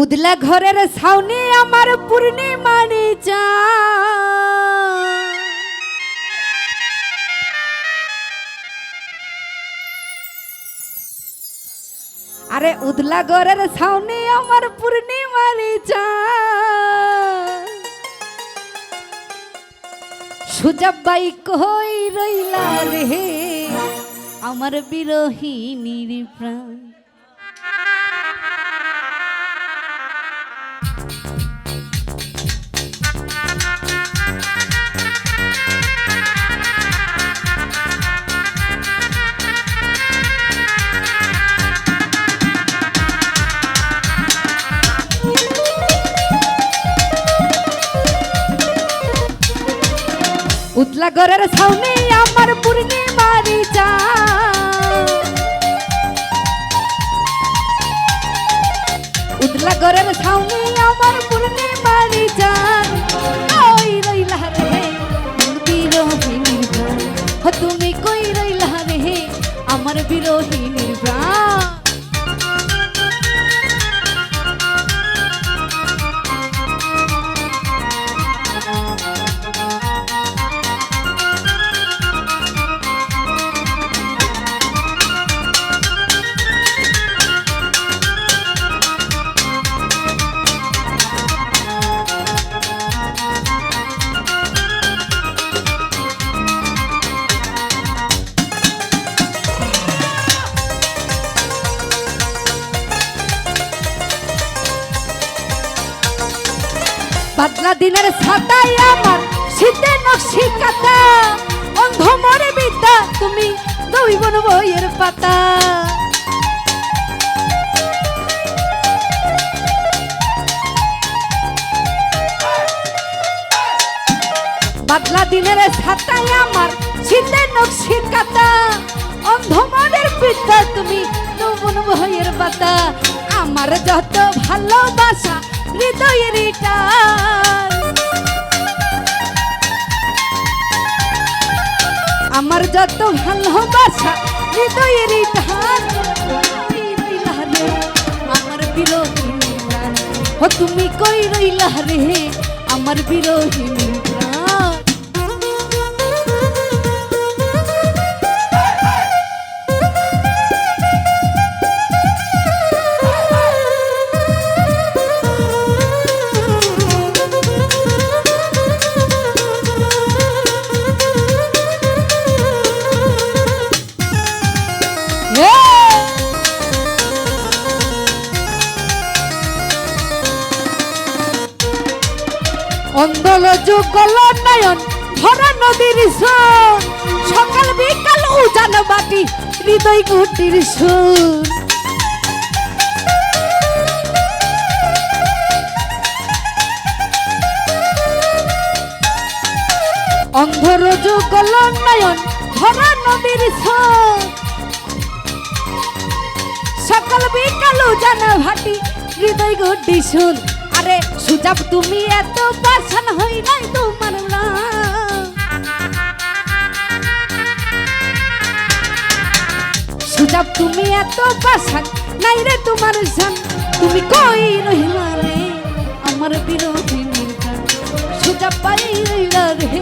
উদলা ঘরের ছাউনি আমার পূর্ণিমারি চা। আরে উদলা ঘরের ছাউনি আমার পূর্ণিমারি চা। সুজাবাই কই রইলা রে, আমার বিরোহিনীর প্রাণ। উতলা ঘরের ছাউনি আমার পূর্ণিমারি চা উতলা ঘরের ছাউনি আমার পূর্ণিমারি চা ওই রইলা রে বিরোহিনীর প্রাণ তুমি কই রইলা রে আমার বিরোহিনীর প্রাণ পাতলা দিনের ছাতাই আমার, শীতে নকশি কাতা অন্ধ মরে বিদ্যা, তুমি দইবন বইয়ের পাতা। পাতলা দিনের ছাতাই আমার, শীতে নকশি কাতা অন্ধ মনের বিদ্যা, তুমি দইবন বইয়ের পাতা। আমার যত ভালোবাসা, হৃদয়ের টান যত ভালোবাসা হৃদয়ের ধান আমার বিরোহিনী ও তুমি কই রইলা রে? আমার বিরোহিনী অন্দল যুগল নয়ন ভরা নদীর সুর। সকাল বিকাল উজান বাটি হৃদয় গুটির সুর। অন্ধর যুগল নয়ন ভরা নদীর সুর। সকাল বিকাল জানা ভাটি হৃদয় গড্ডি শুন আরে সুজাব তুমি এত পাশান হই নাই তোমার। সুজাব তুমি এত পাশান নাই রে তোমার জান। তুমি কই রহিলা রে, আমার বিরোহিনীর প্রাণ সুজাব পাই রইলা রে,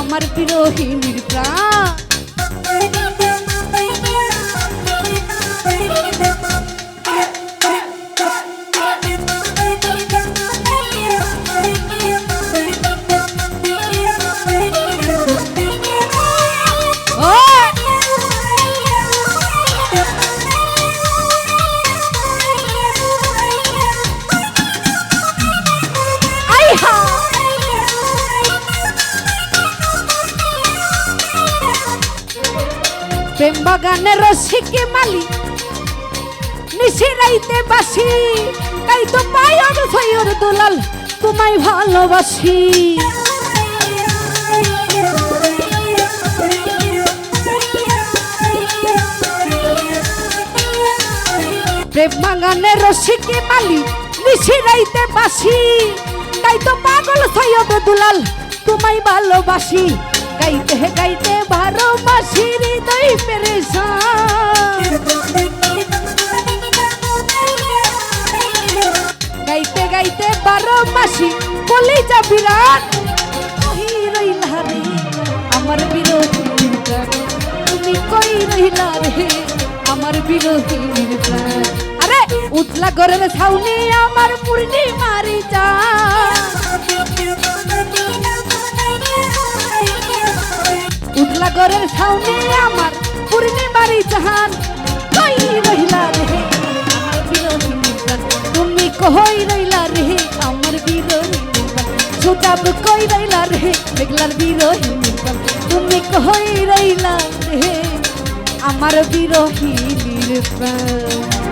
আমার বিরোহিনীর প্রাণ প্রেম বাগানের রসিকে মালি। নিশিরাইতে বাসি, তাই তো পায়র সৈয়র দুলাল, তোমায় ভালোবাসি। প্রেম বাগানের রসিকে মালি নিশিরাইতে বাসি, তাই তো পাগল সৈয়দ দুলাল, তোমায় ভালোবাসি। গাইতে গাইতে বারো মাসি হৃদয় পেরেশান। বারো মাসি বলি যা বিরাট। রইলা রে আমার প্রাণ? তুমি কই রইলা রে আমার প্রাণ? আরে, উতলা গরের ছাউনি আমার পূর্ণিমারি যা উতলা সামনে আমার পূর্ণিমারি জাহান। কই রইলা রে আমার বিরোহীর তুমি কই রইলা রে আমার বিরোহীর সুতাব কই রইলা রে মেঘলার বিরোহীর তুমি কই রইলা রে আমার বিরোহীর প্রাণ